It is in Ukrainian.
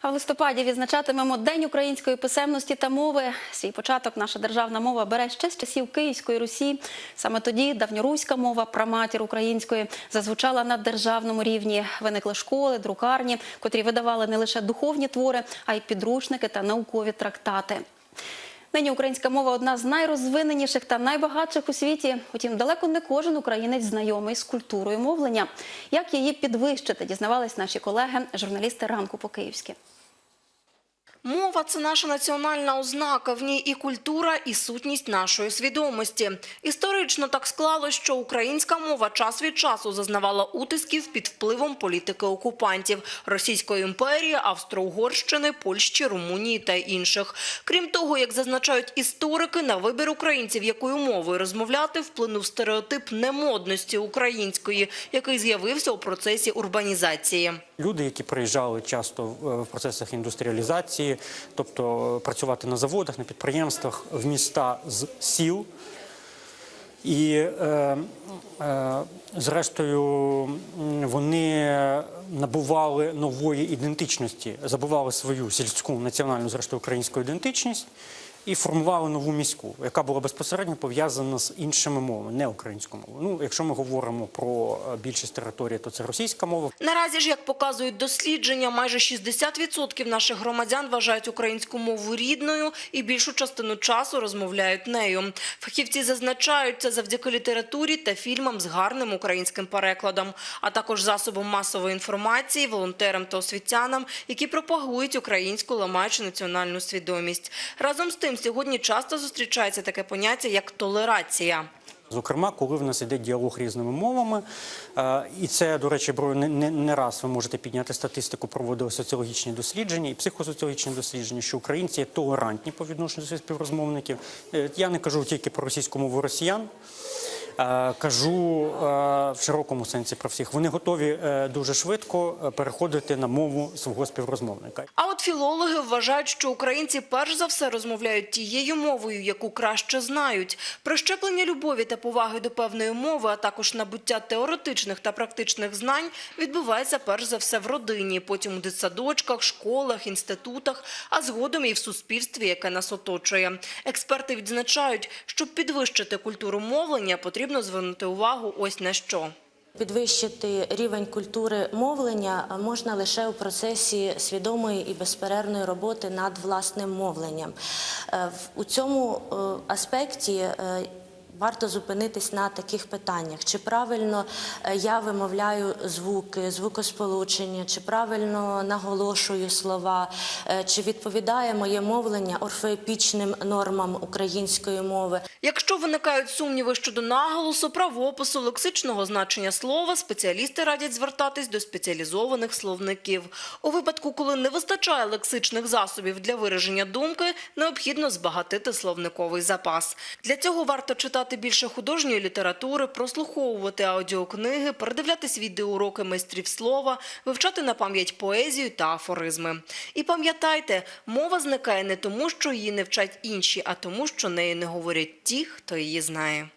А в листопаді відзначатимемо День української писемності та мови. Свій початок наша державна мова бере ще з часів Київської Русі. Саме тоді давньоруська мова, праматір української, зазвучала на державному рівні. Виникли школи, друкарні, котрі видавали не лише духовні твори, а й підручники та наукові трактати. Нині українська мова одна з найрозвиненіших та найбагатших у світі. Утім, далеко не кожен українець знайомий з культурою мовлення. Як її підвищити, дізнавались наші колеги, журналісти ранку по київськи. Мова – це наша національна ознака, в ній і культура, і сутність нашої свідомості. Історично так склалось, що українська мова час від часу зазнавала утисків під впливом політики окупантів – Російської імперії, Австро-Угорщини, Польщі, Румунії та інших. Крім того, як зазначають історики, на вибір українців, якою мовою розмовляти, вплинув стереотип немодності української, який з'явився у процесі урбанізації. Люди, які приїжджали часто в- процесах індустріалізації, тобто е, працювати на заводах, на підприємствах, в міста з сіл. І, е, е, зрештою, вони набували нової ідентичності, забували свою сільську національну, зрештою, українську ідентичність і формували нову міську, яка була безпосередньо пов'язана з іншими мовами, не українською мовою. Ну, якщо ми говоримо про е, більшість території, то це російська мова. Наразі ж, як показують дослідження, майже 60% наших громадян вважають українську мову рідною і більшу частину часу розмовляють нею. Фахівці зазначають це завдяки літературі та фільмам з гарним українським перекладом, а також засобам масової інформації, волонтерам та освітянам, які пропагують українську, ламаючи національну свідомість. Разом з тим, сьогодні часто зустрічається таке поняття як толерація. Зокрема, коли в нас йде діалог різними мовами, Е, і це, до речі, не, не, раз ви можете підняти статистику, проводили соціологічні дослідження і психосоціологічні дослідження, що українці є толерантні по відношенню до співрозмовників. Е, Я не кажу тільки про російську мову росіян. Е, Кажу е, в широкому сенсі про всіх. Вони готові е, дуже швидко переходити на мову свого співрозмовника. А от філологи вважають, що українці перш за все розмовляють тією мовою, яку краще знають. Прищеплення любові та поваги до певної мови, а також набуття теоретичних та практичних знань відбувається перш за все в родині, потім у дитсадочках, школах, інститутах, а згодом і в суспільстві, яке нас оточує. Експерти відзначають, щоб підвищити культуру мовлення, потрібно звернути увагу ось на що. Підвищити рівень культури мовлення можна лише у процесі свідомої і безперервної роботи над власним мовленням. Е, У цьому е, аспекті е, варто зупинитись на таких питаннях: чи правильно е, я вимовляю звуки, звукосполучення, чи правильно наголошую слова, е, чи відповідає моє мовлення орфоепічним нормам української мови. Якщо виникають сумніви щодо наголосу, правопису, лексичного значення слова, спеціалісти радять звертатись до спеціалізованих словників. У випадку, коли не вистачає лексичних засобів для вираження думки, необхідно збагатити словниковий запас. Для цього варто читати більше художньої літератури, прослуховувати аудіокниги, передивлятись відеоуроки майстрів слова, вивчати на пам'ять поезію та афоризми. І пам'ятайте, мова зникає не тому, що її не вчать інші, а тому, що нею не говорять ті, хто її знає.